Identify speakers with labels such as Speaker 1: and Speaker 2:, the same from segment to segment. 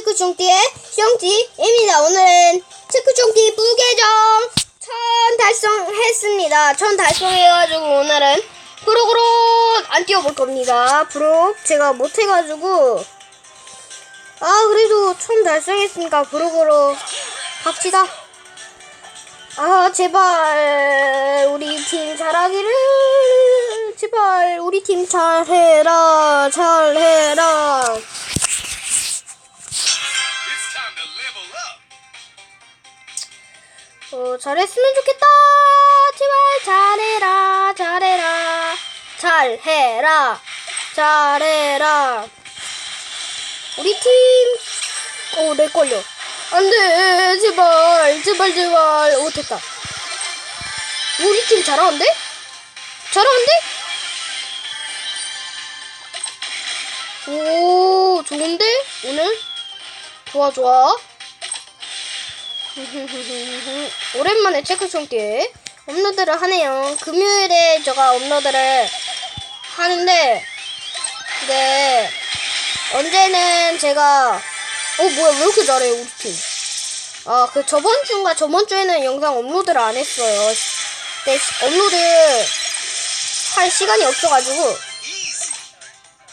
Speaker 1: 체크종띠의 시영지입니다. 오늘은 체크종띠 부계정 천 달성했습니다. 천 달성해가지고 오늘은 브록으로 안 뛰어볼 겁니다. 브록 제가 못해가지고 아 그래도 천 달성했으니까 브록으로 갑시다. 아 제발 우리 팀 잘하기를 제발 우리 팀 잘해라 잘해라 어 잘했으면 좋겠다. 제발 잘해라 잘해라. 잘해라 잘해라. 우리 팀 어 내 걸려. 안 돼 제발 제발 제발. 오 됐다. 우리 팀 잘하는데? 잘하는데? 오 좋은데? 오늘? 좋아 좋아 오랜만에 체크총띠 업로드를 하네요 금요일에 제가 업로드를 하는데 네 언제는 제가 어 뭐야 왜 이렇게 잘해 우리 팀 아 그 저번 주인가 저번 주에는 영상 업로드를 안 했어요 시- 업로드 할 시간이 없어가지고.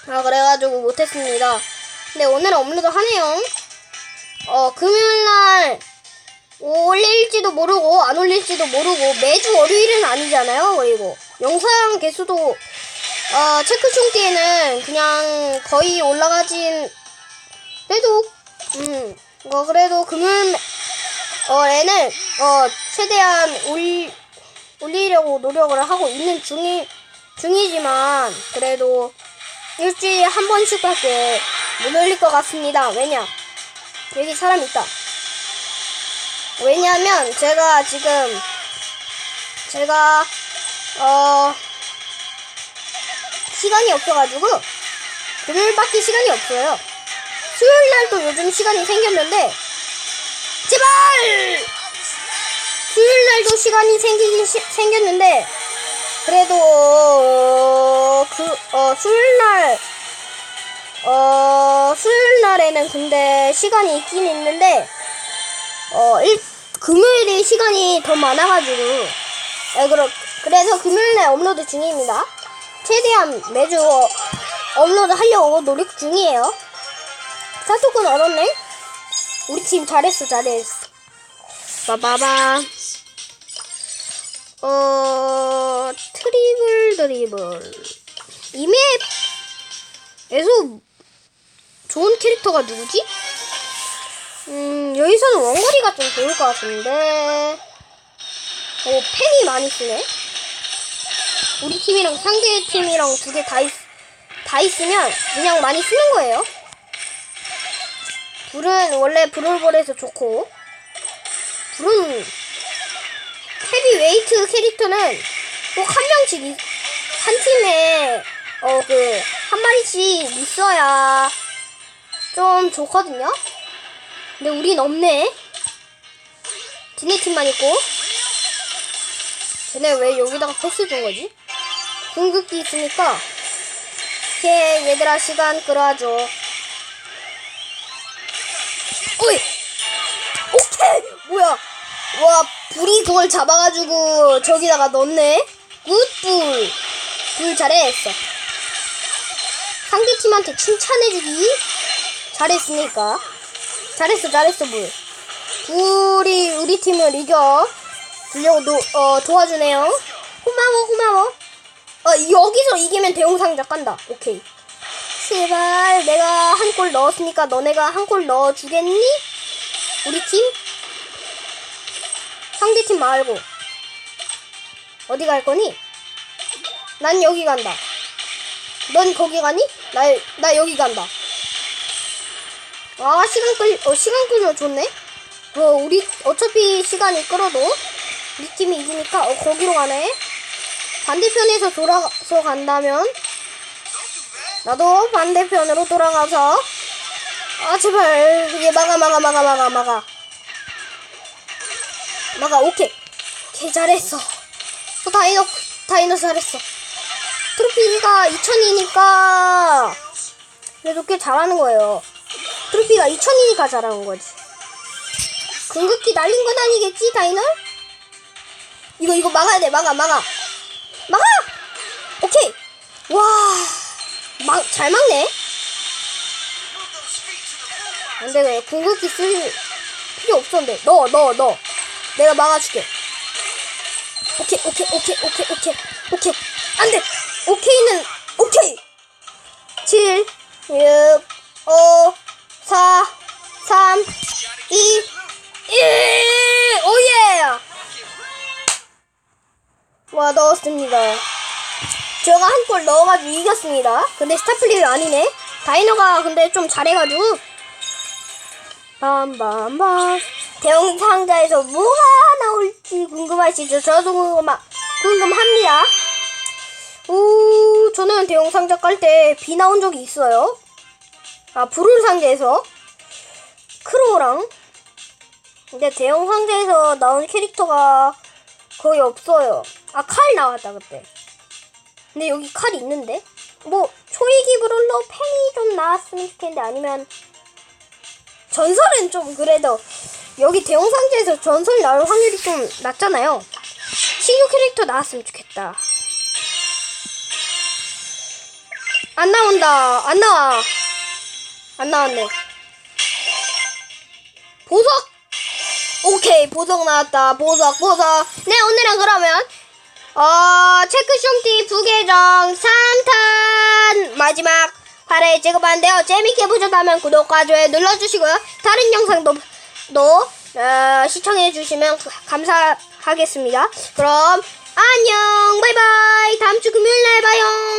Speaker 1: 아 그래가지고 못했습니다. 근데 오늘은 업로드 하네요. 어 금요일날 올릴지도 모르고 안 올릴지도 모르고 매주 월요일은 아니잖아요. 그리고 영상 개수도 어 체크총띠에는 그냥 거의 올라가진 그래도 음 어, 그래도 금요일 어에는 어 최대한 올 올리려고 노력을 하고 있는 중이 중이지만 그래도 일주일에 한 번씩밖에 못 올릴 것 같습니다. 왜냐? 여기 사람 있다. 왜냐하면 제가 지금 제가 어 시간이 없어가지고 금요일밖에 시간이 없어요. 수요일 날도 요즘 시간이 생겼는데 제발 수요일 날도 시간이 생기긴 시- 생겼는데 그래도 그어 수요일 날 어, 수요일 날에는 근데 시간이 있긴 있는데, 어, 일, 금요일에 시간이 더 많아가지고, 네, 그러, 그래서 금요일에 업로드 중입니다. 최대한 매주 어, 업로드 하려고 노력 중이에요. 사토꾼 얻었네? 우리 팀 잘했어, 잘했어. 빠바바. 어, 트리블 드리블. 이 맵에서 좋은 캐릭터가 누구지? 음, 여기서는 원거리가 좀 좋을 것 같은데. 오, 팬이 많이 쓰네. 우리 팀이랑 상대 팀이랑 두 개 다 있, 다 있으면 그냥 많이 쓰는 거예요. 불은 원래 브롤볼에서 좋고, 불은 헤비웨이트 캐릭터는 꼭 한 명씩 있- 한 팀에 어 그 한 마리씩 있어야 좀 좋거든요. 근데 우린 없네. 지네 팀만 있고. 쟤네 왜 여기다가 패스 준 거지? 궁극기 있으니까. 오케이 얘들아 시간 끌어줘. 어이. 오케이 뭐야? 와 불이 그걸 잡아가지고 저기다가 넣네. 굿불. 불 잘했어. 상대팀한테 칭찬해주기 잘했으니까 잘했어 잘했어 물 불이 우리 팀을 이겨 주려고 노, 어, 도와주네요 고마워 고마워 어 여기서 이기면 대용상자 깐다 오케이 제발 내가 한 골 넣었으니까 너네가 한 골 넣어주겠니? 우리 팀? 상대팀 말고 어디 갈 거니? 난 여기 간다 넌 거기 가니? 나, 나 여기 간다. 아, 시간 끌, 어, 시간 끌면 좋네? 어, 우리, 어차피 시간이 끌어도, 우리 팀이 이기니까, 어, 거기로 가네? 반대편에서 돌아서 간다면, 나도 반대편으로 돌아가서, 아, 제발, 얘 막아, 막아, 막아, 막아, 막아. 막아, 오케이. 오케이, 잘했어. 또 다이너, 다이너 잘했어. 트로피가 2000이니까 그래도 꽤 잘하는 거예요. 트로피가 2000이니까 잘하는 거지. 궁극기 날린 건 아니겠지, 다이너? 이거, 이거 막아야 돼, 막아, 막아. 막아! 오케이! 와, 막, 잘 막네? 안 되네. 궁극기 쓸 필요 없었는데. 넣어, 넣어, 넣어. 내가 막아줄게. 오케이, 오케이, 오케이, 오케이, 오케이, 오케이. 안 돼! 오케이는, 와, 넣었습니다. 제가 한 골 넣어가지고 이겼습니다. 근데 스타플레이가 아니네. 다이너가 근데 좀 잘해가지고. 빰빰빰. 대형 상자에서 뭐가 나올지 궁금하시죠? 저도 궁금하, 궁금합니다. 오, 저는 대형 상자 깔 때 비 나온 적이 있어요. 아, 불을 상자에서. 크로우랑. 근데 대형 상자에서 나온 캐릭터가 거의 없어요. 아, 칼 나왔다, 그때. 근데 여기 칼이 있는데? 뭐, 초이기 브롤러 팽이 좀 나왔으면 좋겠는데, 아니면, 전설은 좀 그래도, 여기 대형 상자에서 전설 나올 확률이 좀 낮잖아요. 신규 캐릭터 나왔으면 좋겠다. 안 나온다. 안 나와. 안 나왔네. 보석! 오케이, 보석 나왔다. 보석, 보석. 네, 오늘은 그러면, 어, 체크숑티 부계정 3탄 마지막 발에 찍어봤는데요. 재밌게 보셨다면 구독과 좋아요 눌러주시고요. 다른 영상도 또, 어, 시청해주시면 감사하겠습니다. 그럼, 안녕! 바이바이! 다음주 금요일날 봐요!